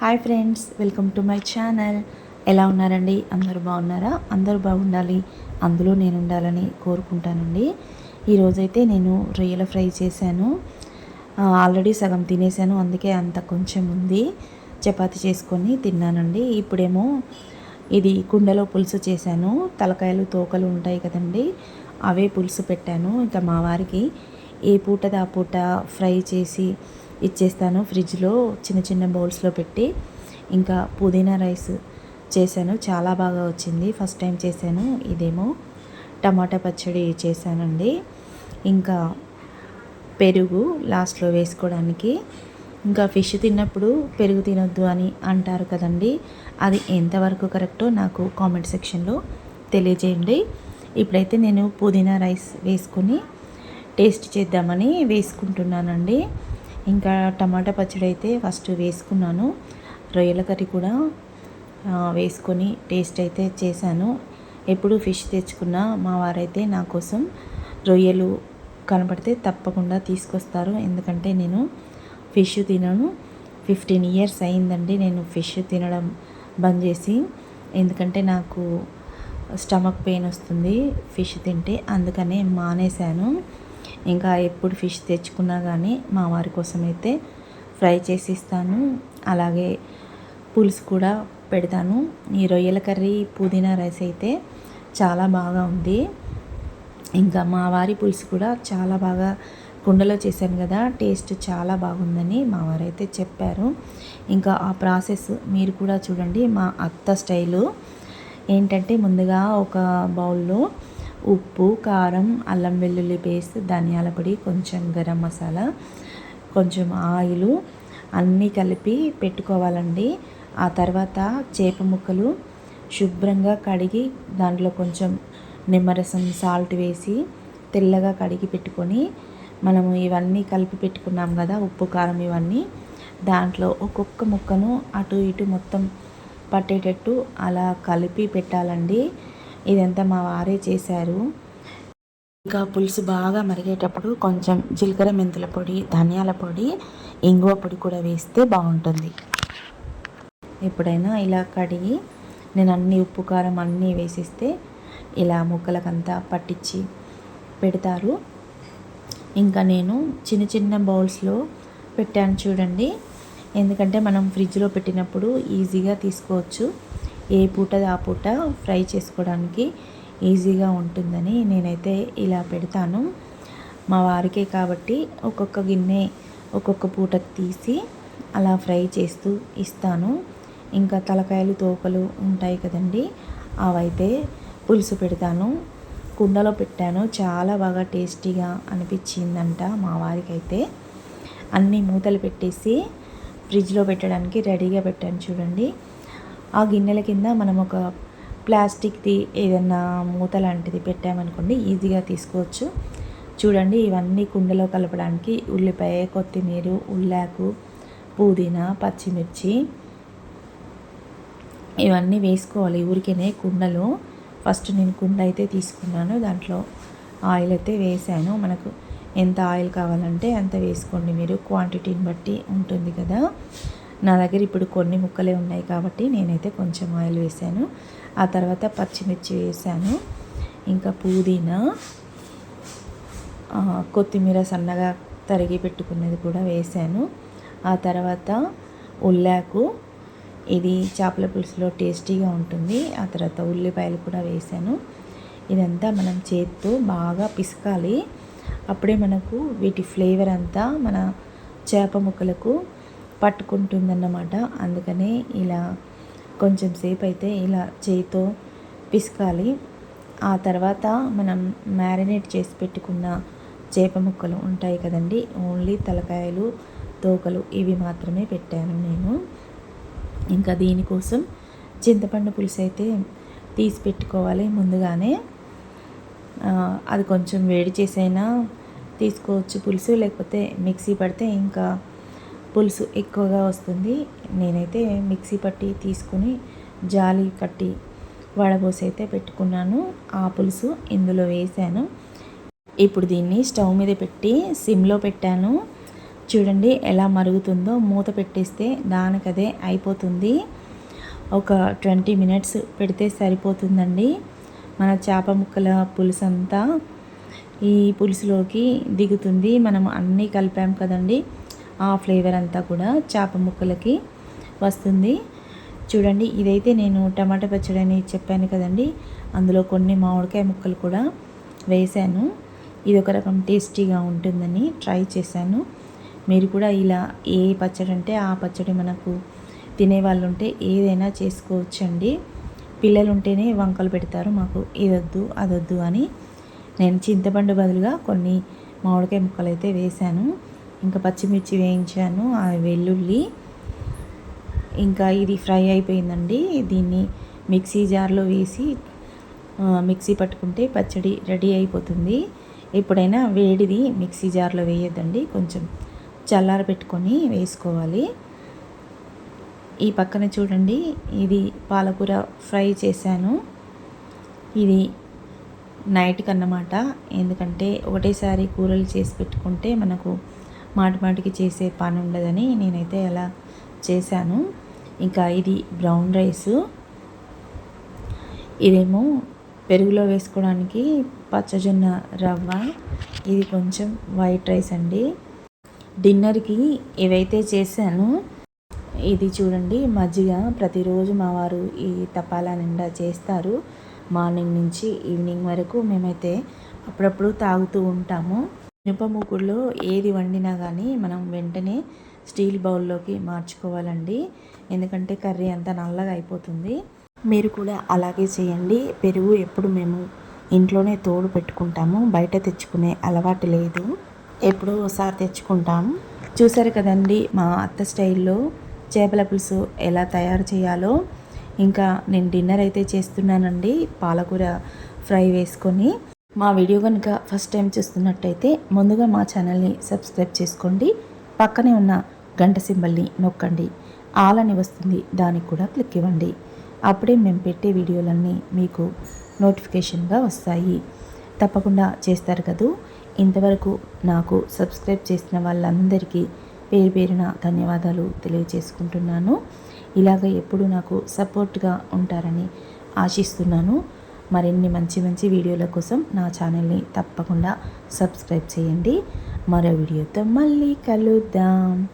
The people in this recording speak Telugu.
Hi friends welcome to my channel. ఎలా ఉన్నారండి? అందరూ బాగున్నారా? అందరూ బాగుండాలి. అందులో నేను ఉండాలని కోరుకుంటానండి. ఈరోజైతే నేను రొయ్యల ఫ్రై చేశాను. ఆల్రెడీ సగం తినేసాను అందుకే అంత కొంచెం ఉంది. చపాతి చేసుకొని తిన్నానండి. ఇప్పుడేమో ఇది కుండలో పులుసు చేశాను. తలకాయలు తోకలు ఉంటాయి కదండి అవే పులుసు పెట్టాను. ఇంకా మా వారికి ఏ పూటది ఆ పూట ఫ్రై చేసి ఇచ్చేస్తాను. ఫ్రిడ్జ్లో చిన్న చిన్న బౌల్స్లో పెట్టి ఇంకా పుదీనా రైస్ చేశాను. చాలా బాగా వచ్చింది. ఫస్ట్ టైం చేశాను ఇదేమో. టమాటా పచ్చడి చేశానండి. ఇంకా పెరుగు లాస్ట్లో వేసుకోవడానికి. ఇంకా ఫిష్ తిన్నప్పుడు పెరుగు తినొద్దు అని అంటారు కదండి. అది ఎంతవరకు కరెక్టో నాకు కామెంట్ సెక్షన్లో తెలియజేయండి. ఇప్పుడైతే నేను పుదీనా రైస్ వేసుకొని టేస్ట్ చేద్దామని వేసుకుంటున్నానండి. ఇంకా టమాటా పచ్చడి అయితే ఫస్ట్ వేసుకున్నాను. రొయ్యల కర్రీ కూడా వేసుకొని టేస్ట్ అయితే చేశాను. ఎప్పుడు ఫిష్ తెచ్చుకున్నా మా వారైతే నా కోసం రొయ్యలు కనపడితే తప్పకుండా తీసుకొస్తారు. ఎందుకంటే నేను ఫిష్ తినను. ఫిఫ్టీన్ ఇయర్స్ అయిందండి నేను ఫిష్ తినడం బంద్ చేసి. ఎందుకంటే నాకు స్టమక్ పెయిన్ వస్తుంది ఫిష్ తింటే అందుకనే మానేశాను. ఇంకా ఎప్పుడు ఫిష్ తెచ్చుకున్నా కానీ మా వారి కోసం అయితే ఫ్రై చేసి ఇస్తాను అలాగే పులుసు కూడా పెడతాను. ఈ రొయ్యల కర్రీ పుదీనా రైస్ అయితే చాలా బాగా ఉంది. ఇంకా మా వారి పులుసు కూడా చాలా బాగా కుండలో చేశాను కదా టేస్ట్ చాలా బాగుందని మా వారైతే చెప్పారు. ఇంకా ఆ ప్రాసెస్ మీరు కూడా చూడండి మా అత్త స్టైలు. ఏంటంటే ముందుగా ఒక బౌల్లో ఉప్పు కారం అల్లం వెల్లుల్లి పేస్ట్ ధనియాల పొడి కొంచెం గరం మసాలా కొంచెం ఆయిల్ అన్నీ కలిపి పెట్టుకోవాలండి. ఆ తర్వాత చేప ముక్కలు శుభ్రంగా కడిగి దాంట్లో కొంచెం నిమ్మరసం సాల్ట్ వేసి తెల్లగా కడిగి పెట్టుకొని మనము ఇవన్నీ కలిపి పెట్టుకున్నాం కదా ఉప్పు కారం ఇవన్నీ. దాంట్లో ఒక్కొక్క ముక్కను అటు ఇటు మొత్తం పట్టేటట్టు అలా కలిపి పెట్టాలండి. ఇదంతా మా వారే చేశారు. ఇంకా పులుసు బాగా మరిగేటప్పుడు కొంచెం జీలకర్ర మెంతుల పొడి ధనియాల పొడి ఇంగువ పొడి కూడా వేస్తే బాగుంటుంది. ఎప్పుడైనా ఇలా కడిగి నేను అన్ని ఉప్పు కారం అన్నీ వేసిస్తే ఇలా ముక్కలకంతా పట్టించి పెడతారు. ఇంకా నేను చిన్న చిన్న బౌల్స్లో పెట్టాను చూడండి. ఎందుకంటే మనం ఫ్రిడ్జ్లో పెట్టినప్పుడు ఈజీగా తీసుకోవచ్చు. ఏ పూటది ఆ పూట ఫ్రై చేసుకోవడానికి ఈజీగా ఉంటుందని నేనైతే ఇలా పెడతాను. మా వారికే కాబట్టి ఒక్కొక్క గిన్నె ఒక్కొక్క పూట తీసి అలా ఫ్రై చేస్తూ ఇస్తాను. ఇంకా తలకాయలు తోకలు ఉంటాయి కదండి అవైతే పులుసు పెడతాను. కుండలో పెట్టాను. చాలా బాగా టేస్టీగా అనిపించిందంట మా వారికి అయితే అన్ని మూతలు పెట్టేసి ఫ్రిడ్జ్లో పెట్టడానికి రెడీగా పెట్టాను చూడండి. ఆ గిన్నెల కింద మనం ఒక ప్లాస్టిక్ది ఏదన్నా మూత లాంటిది పెట్టామనుకోండి ఈజీగా తీసుకోవచ్చు. చూడండి ఇవన్నీ కుండలో కలపడానికి ఉల్లిపాయ కొత్తిమీర ఉల్లాకు పుదీనా పచ్చిమిర్చి ఇవన్నీ వేసుకోవాలి ఊరికేనే కుండలో. ఫస్ట్ నేను కుండ అయితే తీసుకున్నాను దాంట్లో ఆయిల్ అయితే వేసాను. మనకు ఎంత ఆయిల్ కావాలంటే అంత వేసుకోండి మీరు. క్వాంటిటీని బట్టి ఉంటుంది కదా. నా దగ్గర ఇప్పుడు కొన్ని ముక్కలే ఉన్నాయి కాబట్టి నేనైతే కొంచెం ఆయిల్ వేసాను. ఆ తర్వాత పచ్చిమిర్చి వేసాను. ఇంకా పుదీనా కొత్తిమీర సన్నగా తరిగి పెట్టుకున్నది కూడా వేసాను. ఆ తర్వాత ఉల్లాకు ఇది చేపల పులుసులో టేస్టీగా ఉంటుంది. ఆ తర్వాత ఉల్లిపాయలు కూడా వేసాను. ఇదంతా మనం చేత్తో బాగా పిసకాలి. అప్పుడే మనకు వీటి ఫ్లేవర్ అంతా మన చేప ముక్కలకు పట్టుకుంటుందన్నమాట. అందుకనే ఇలా కొంచెం సేపు అయితే ఇలా చేయితో పిసకాలి. ఆ తర్వాత మనం మ్యారినేట్ చేసి పెట్టుకున్న చేప ముక్కలు ఉంటాయి కదండి ఓన్లీ తలకాయలు తోకలు ఇవి మాత్రమే పెట్టాను నేను. ఇంకా దీనికోసం చింతపండు పులుసు అయితే తీసి పెట్టుకోవాలి ముందుగానే. అది కొంచెం వేడి చేసైనా తీసుకోవచ్చు పులుసు లేకపోతే మిక్సీ పడితే ఇంకా పులుసు ఎక్కువగా వస్తుంది. నేనైతే మిక్సీ పట్టి తీసుకుని జాలి కట్టి వడబోసి అయితే పెట్టుకున్నాను. ఆ పులుసు ఇందులో వేసాను. ఇప్పుడు దీన్ని స్టవ్ మీద పెట్టి సిమ్లో పెట్టాను. చూడండి ఎలా మరుగుతుందో. మూత పెట్టేస్తే దానికదే అయిపోతుంది. ఒక ట్వంటీ మినిట్స్ పెడితే సరిపోతుందండి. మన చేప ముక్కల పులుసు అంతా ఈ పులుసులోకి దిగుతుంది. మనం అన్నీ కలిపాం కదండి. ఆ ఫ్లేవర్ అంతా కూడా చేప ముక్కలకి వస్తుంది. చూడండి ఇదైతే నేను టమాటా పచ్చడి అని చెప్పాను కదండి. అందులో కొన్ని మామిడికాయ ముక్కలు కూడా వేశాను. ఇది ఒక రకం టేస్టీగా ఉంటుందని ట్రై చేశాను. మీరు కూడా ఇలా ఏ పచ్చడి అంటే ఆ పచ్చడి మనకు తినేవాళ్ళు ఉంటే ఏదైనా చేసుకోవచ్చండి. పిల్లలు ఉంటేనే వంకలు పెడతారు మాకు ఇదొద్దు అదొద్దు అని. నేను చింతపండు బదులుగా కొన్ని మామిడికాయ ముక్కలు అయితే వేశాను. ఇంకా పచ్చిమిర్చి వేయించాను ఆ వెల్లుల్లి. ఇంకా ఇది ఫ్రై అయిపోయిందండి. దీన్ని మిక్సీ జార్లో వేసి మిక్సీ పట్టుకుంటే పచ్చడి రెడీ అయిపోతుంది. ఎప్పుడైనా వేడిది మిక్సీ జార్లో వేయద్దండి. కొంచెం చల్లార పెట్టుకొని వేసుకోవాలి. ఈ పక్కన చూడండి ఇది పాలకూర ఫ్రై చేశాను. ఇది నైట్కి అన్నమాట ఎందుకంటే ఒకటేసారి కూరలు చేసి పెట్టుకుంటే మనకు మాటిమాటికి చేసే పని ఉండదని నేనైతే అలా చేశాను. ఇంకా ఇది బ్రౌన్ రైస్. ఇదేమో పెరుగులో వేసుకోవడానికి పచ్చజొన్న రవ్వ. ఇది కొంచెం వైట్ రైస్ అండి. డిన్నర్కి ఏవైతే చేశాను. ఇది చూడండి మజ్జిగ ప్రతిరోజు మా వారు ఈ తపాలా నిండా చేస్తారు. మార్నింగ్ నుంచి ఈవినింగ్ వరకు మేమైతే అప్పుడప్పుడు తాగుతూ ఉంటాము. మినప మూకుడులో ఏది వండినా కానీ మనం వెంటనే స్టీల్ బౌల్లోకి మార్చుకోవాలండి. ఎందుకంటే కర్రీ అంతా నల్లగా అయిపోతుంది. మీరు కూడా అలాగే చేయండి. పెరుగు ఎప్పుడు మేము ఇంట్లోనే తోడు పెట్టుకుంటాము. బయట తెచ్చుకునే అలవాటు లేదు. ఎప్పుడో ఒకసారి తెచ్చుకుంటాం. చూసారు కదండి మా అత్త స్టైల్లో చేపల పులుసు ఎలా తయారు చేయాలో. ఇంకా నేను డిన్నర్ అయితే చేస్తున్నానండి. పాలకూర ఫ్రై వేసుకొని. మా వీడియో కనుక ఫస్ట్ టైం చూస్తున్నట్టయితే ముందుగా మా ఛానల్ని సబ్స్క్రైబ్ చేసుకోండి. పక్కనే ఉన్న గంట సింబల్ని నొక్కండి. ఆల్ అని వస్తుంది దానికి కూడా క్లిక్ ఇవ్వండి. అప్పుడే మేము పెట్టే వీడియోలన్నీ మీకు నోటిఫికేషన్గా వస్తాయి. తప్పకుండా చేస్తారు కదూ? ఇంతవరకు నాకు సబ్స్క్రైబ్ చేసిన వాళ్ళందరికీ పేరు పేరున ధన్యవాదాలు తెలియజేసుకుంటున్నాను. ఇలాగ ఎప్పుడు నాకు సపోర్ట్గా ఉంటారని ఆశిస్తున్నాను. మరిన్ని మంచి మంచి వీడియోల కోసం నా ఛానల్ని తప్పకుండా సబ్స్క్రైబ్ చేయండి. మరో వీడియోతో మళ్ళీ కలుద్దాం.